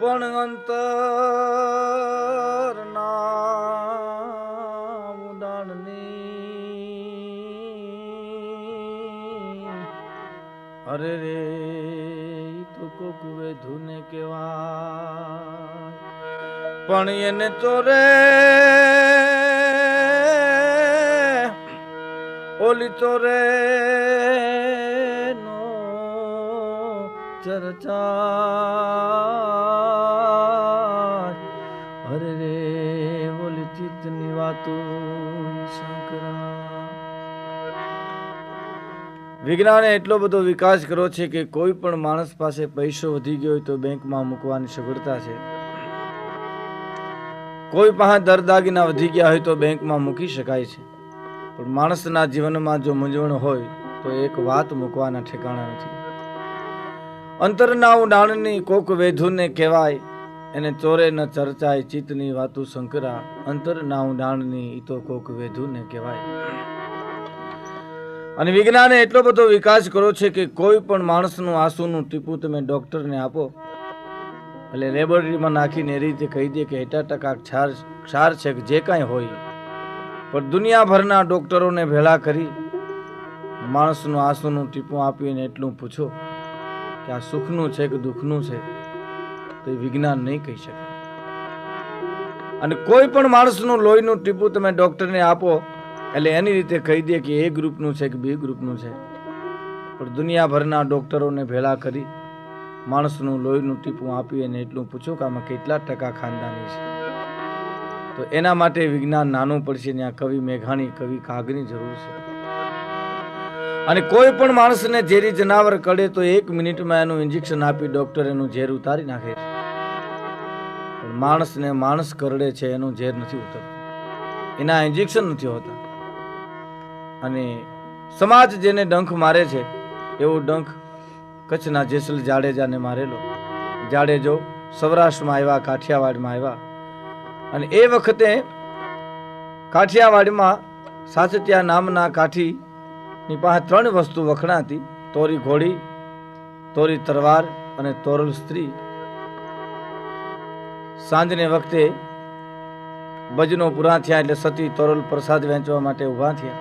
પણ અંતર ના ઉડાણની. અરે રે, તો કોક વેધુને કેવાય પણ એને ચોરે ઓલી ચોરે નો ચર્ચા. વિજ્ઞાને એટલો બધો વિકાસ કર્યો છે કે કોઈ પણ માણસ પાસે પૈસો વધી ગયો હોય તો બેંકમાં મૂકવાની સગવડતા છે. કોઈ પાસે દરદાગીના વધી ગયા હોય તો બેંકમાં મૂકી શકાય છે. પણ માણસના જીવનમાં જો મૂંઝવણ હોય તો એક વાત મૂકવાના ઠેકાણા નથી. અંતરના ઉડાણની કોક વેધુને કહેવાય એને ચોરે ન ચર્ચાય ચિત્તની વાતુ શંકરા અંતરના ઉડાણની ઈ તો કોક વેધુને કહેવાય. અને વિજ્ઞાને એટલો બધો વિકાસ કર્યો છે કે કોઈ પણ માણસનું આંસુનું ટીપું તમે ડોક્ટરને આપો. એટલે લેબોરેટરીમાં નાખીને એ રીતે કહી દે કે એટા ટકા ક્ષાર ક્ષાર છે કે જે કાંઈ હોય. પણ દુનિયાભરના ડોક્ટરોને ભેળા કરી માણસનું આંસુનું ટીપું આપીને એટલું પૂછો કે આ સુખનું છે કે દુઃખનું છે? તો એ વિજ્ઞાન નહીં કહી શકે. અને કોઈ પણ માણસનું લોહીનું ટીપું તમે ડૉક્ટરને આપો, એટલે એની રીતે કહી દે કે એ ગ્રુપનું છે કે બી ગ્રુપનું છે. પણ દુનિયાભરના ડોક્ટરોને ભેળા કરી માણસનું લોહીનું ટીપું આપી અને એટલું પૂછો કે આમાં કેટલા ટકા ખાનદાની છે. તો એના માટે વિજ્ઞાન નાનું પડશે ત્યાં કવિ મેઘાણી, કવિ કાગની જરૂર છે. અને કોઈ પણ માણસને ઝેરી જનાવર કડે તો એક મિનિટમાં એનું ઇન્જેક્શન આપી ડોક્ટર એનું ઝેર ઉતારી નાખે છે. માણસને માણસ કરડે છે એનું ઝેર નથી ઉતરતું. એના ઇન્જેક્શન નથી હોતા. અને સમાજ જેને ડંખ મારે છે, એવો ડંખ કચ્છના જેસલ જાડેજાને મારેલો. જાડેજો સૌરાષ્ટ્રમાં આવ્યા, કાઠિયાવાડમાં આવ્યા. અને એ વખતે કાઠિયાવાડમાં સાચટિયા નામના કાઠીની પાસે ત્રણ વસ્તુ વખણાતી, તોરી ઘોડી, તોરી તરવાર અને તોરલ સ્ત્રી. સાંજને વખતે ભજનો પૂરા થયા એટલે સતી તોરલ પ્રસાદ વેચવા માટે ઊભા થયા.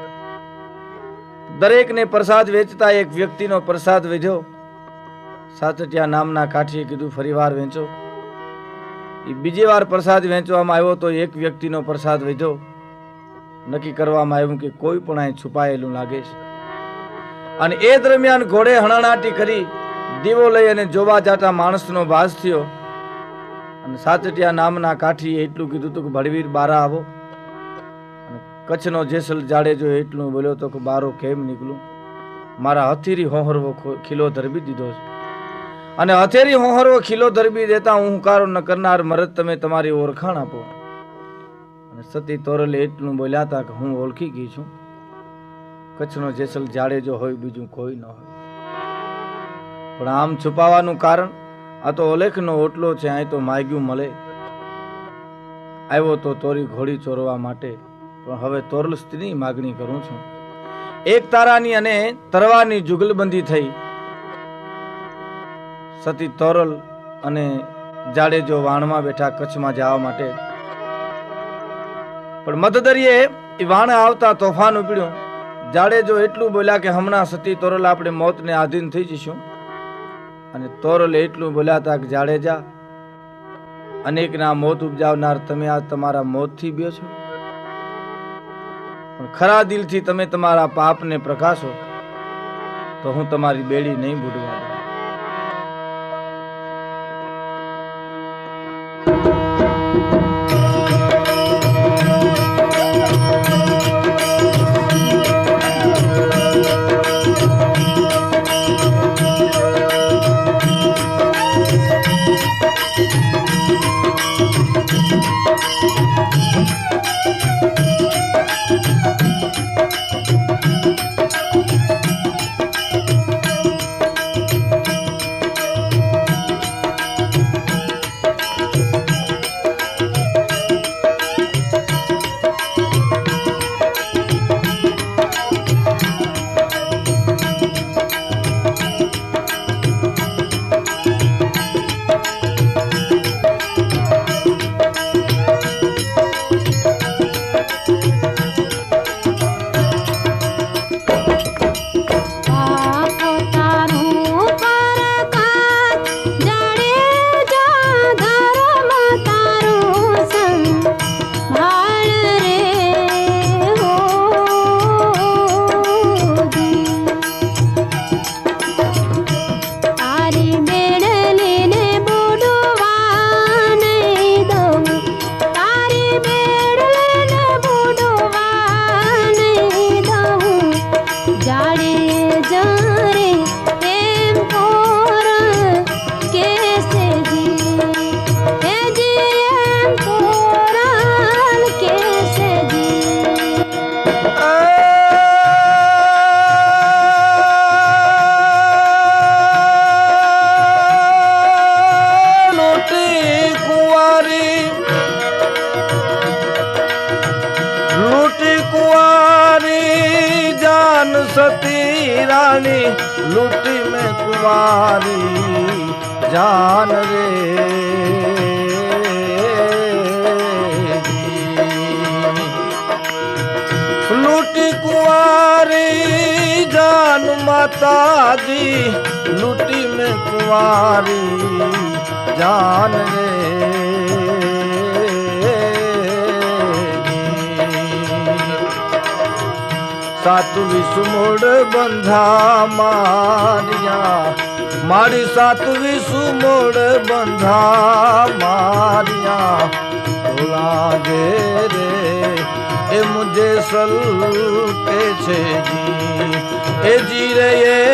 દરેકને પ્રસાદ વેચતા એક વ્યક્તિનો પ્રસાદ વેચ્યો સાતટિયા નામના કાઠીએ કીધું, ફરીવાર વેચો. એ બીજી વાર પ્રસાદ વેચવામાં આવ્યો તો એક વ્યક્તિનો પ્રસાદ વેચ્યો નક્કી કરવામાં આવ્યું કે કોઈ પણ અહીં છુપાયેલું લાગે છે. અને એ દરમિયાન ઘોડે હણાણાટી કરી દીવો લઈ અને જોવા જાતા માણસનો ભાસ થયો. અને સાતટિયા નામના કાઠીએ એટલું કીધું હતું કે ભડવીર બારા આવો. અને કચ્છનો જેસલ જાડેજો એટલું બોલ્યો તો કે બારો કેમ નીકળું? મારા હથેરી હોહરવો ખીલો ધરબી દીધો છે. અને હથેરી હોહરવો ખીલો ધરબી દેતા હું હુંકારો ન કરનાર મરદ તમે તમારી ઓળખાણ આપો. અને સતી તોરલે એટલું બોલ્યા હતા કે હું ઓળખી ગઈ છું. કચ્છનો જેસલ જાડેજો હોય બીજું કોઈ ન હોય. પણ આમ છુપાવાનું કારણ આ તો ઓલેખનો ઓટલો છે અહીં તો માગ્યું મળે. આવ્યો તો તોરી ઘોડી ચોરવા માટે, પણ હવે તોરલ સ્ત્રીની માગણી કરું છું. એક તારાની અને તરવાની જુગલબંધી થઈ. સતી તોરલ અને જાડેજો વાણમાં બેઠા કચ્છમાં જવા માટે. પણ મધદરિયે એ વાણ આવતા તોફાન ઉપડ્યું. જાડેજો એટલું બોલ્યા કે હમણાં સતી તોરલ આપણે મોતને આધીન થઈ જઈશું. અને તોરલ એટલું બોલ્યા હતા કે જાડેજા અનેકના મોત ઉપજાવનાર તમે આ તમારા મોતથી બ્યો છો. પણ ખરા દિલથી તમે તમારા પાપને પ્રકાશો, તો હું તમારી બેડી નહીં બુડવા દઉં. કુંવારી જાન રે. લૂટી કુંવારી જાન માતાજી લૂટી મેં કુંવારી જાન રે. સાત મોડ બંધા મારિયા મારી સાત મોડ બંધા મારિયા લાગે રે, એ મુજે સલકે છે જી. એ જીરે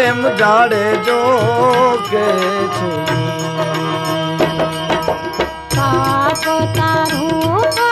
એમ જાડે જો. કે છે તારું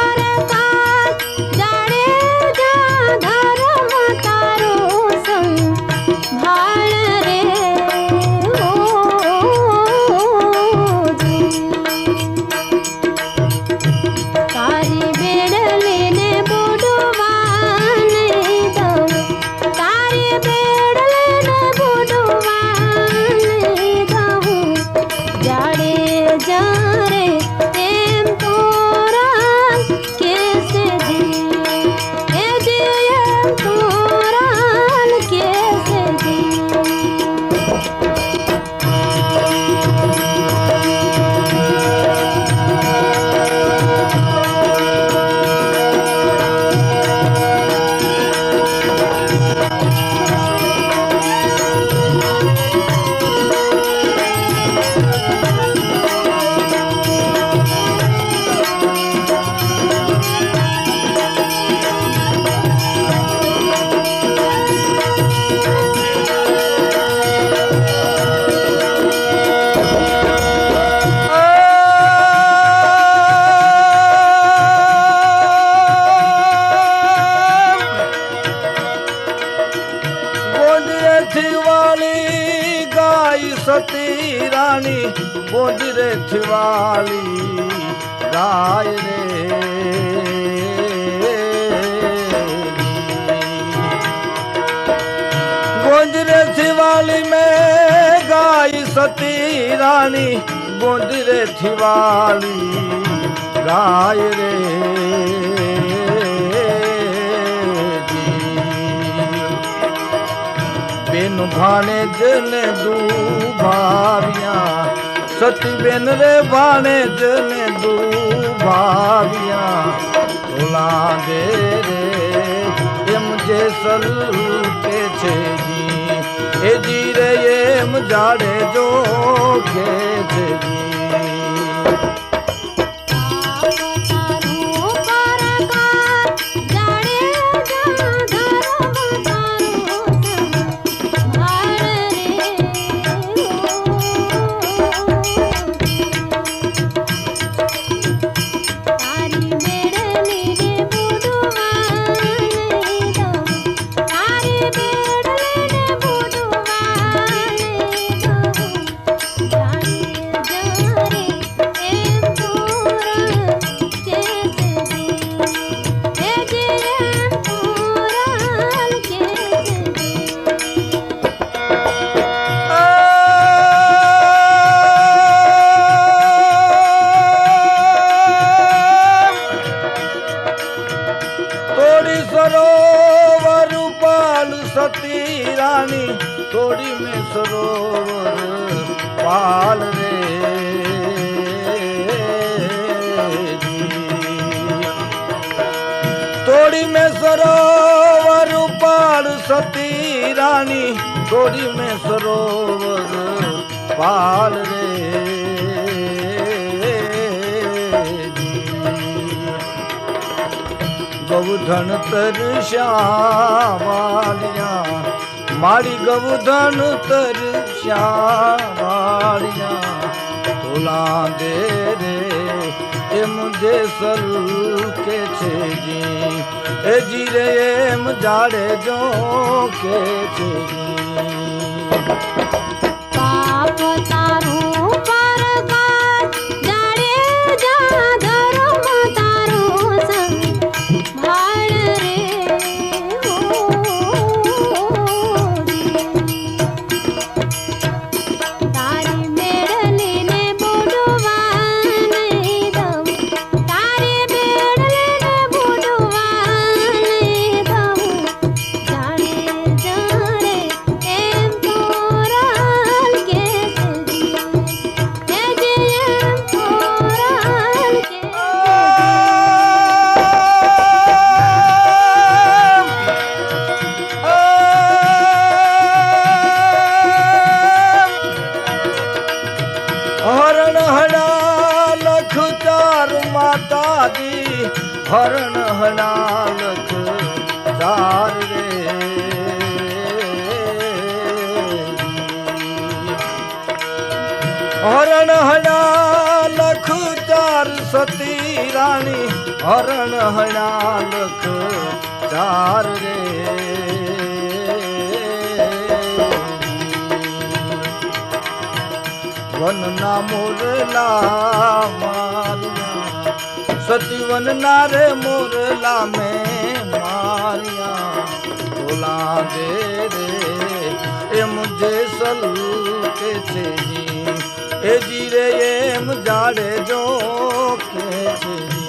ગાય સતી રાણી ગોંદરેથી વાળી ગાય રે. ગોંદરેથી વાળી મેં ગાય સતી રાણી ગોંદરેથી વાળી ગાય રે. બેન ભાણે જને દુભાવ્યા. સતી બેન રે ભાણે જને દુભાવ્યા. ભોલા દે રે, એમ જે સલ કે છે જી. એ જી રે, એમ જાડે જો કે છે જી. સતી રાણી થોડી મેં સરોવર પાલ રે. થોડી મેં સરોવર પાલ સતી રાણી થોડી મેં સરોવર પાલ રે. ગૌધન તરસ્યાવાળિયા મારી ગૌધન તરસ્યાવાળિયા તુલા દે રે, એમ જે સલ કે છે જી. એ જી રે, એમ જાડે જો કે છે જી. લખ ચાર રે હરણ હણા લખ ચાર સતી રાણી હરણ હણા લખ ચાર રે વનના મોરલા મારિયા સતી વનના રે મોરલા મેં તોલા દે રે, એ મુજે સલ કે છે જી એ જી રે એમ જાડે જો કે છે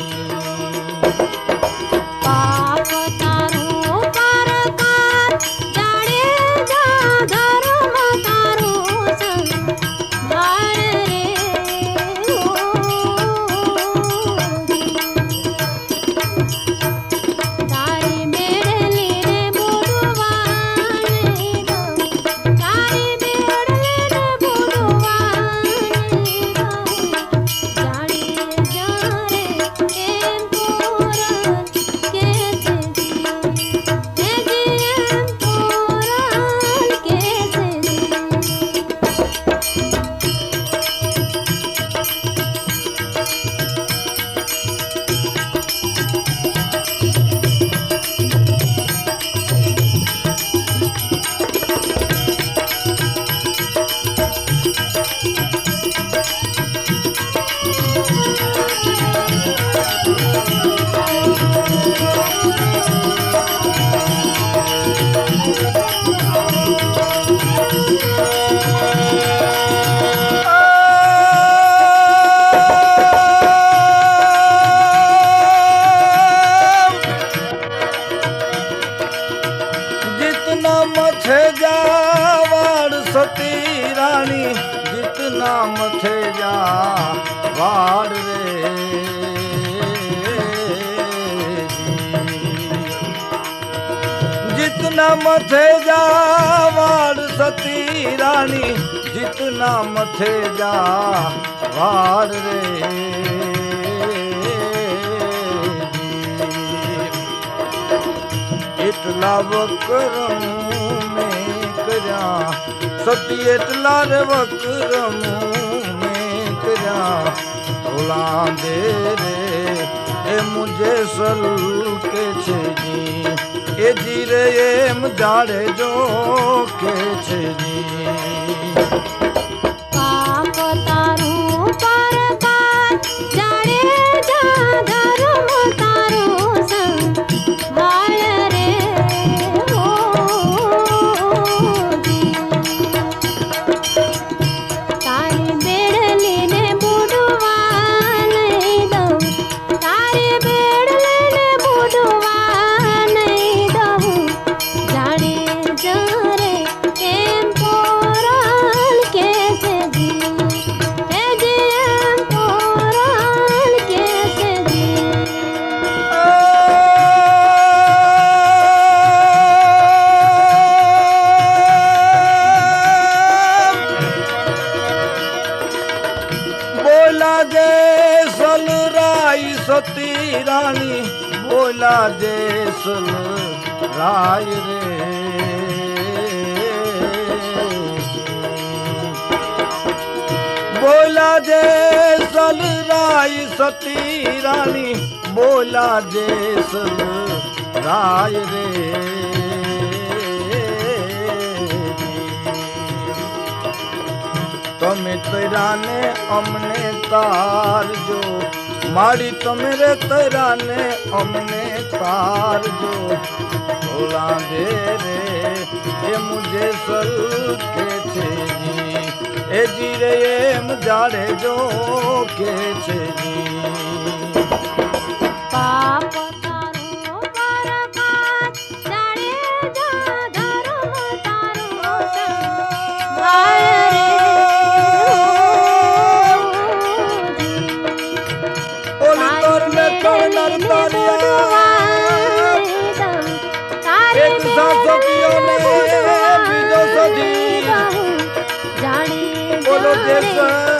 જીતના મથે જા વાડ સતી રાણી જીતના મથે જા વાડ રે એટલા વક્રમ મેં કર્યા સતી એટલા રે વક્રમ મેં કર્યા ભોલા દે રે એ મુજે સલ કે છે જી એ જી રે એમ જાડે જો કે છે જી. બોલા સલ રાય રે તમે તૈરાને અમને તારજો મારી તમે રે તૈરાને અમને તારજો ભોલા દે રે એ મુજે સલ કે છે એ જી રે એમ જાડે જો કે છે જી બીજો સધી બોલો જે સર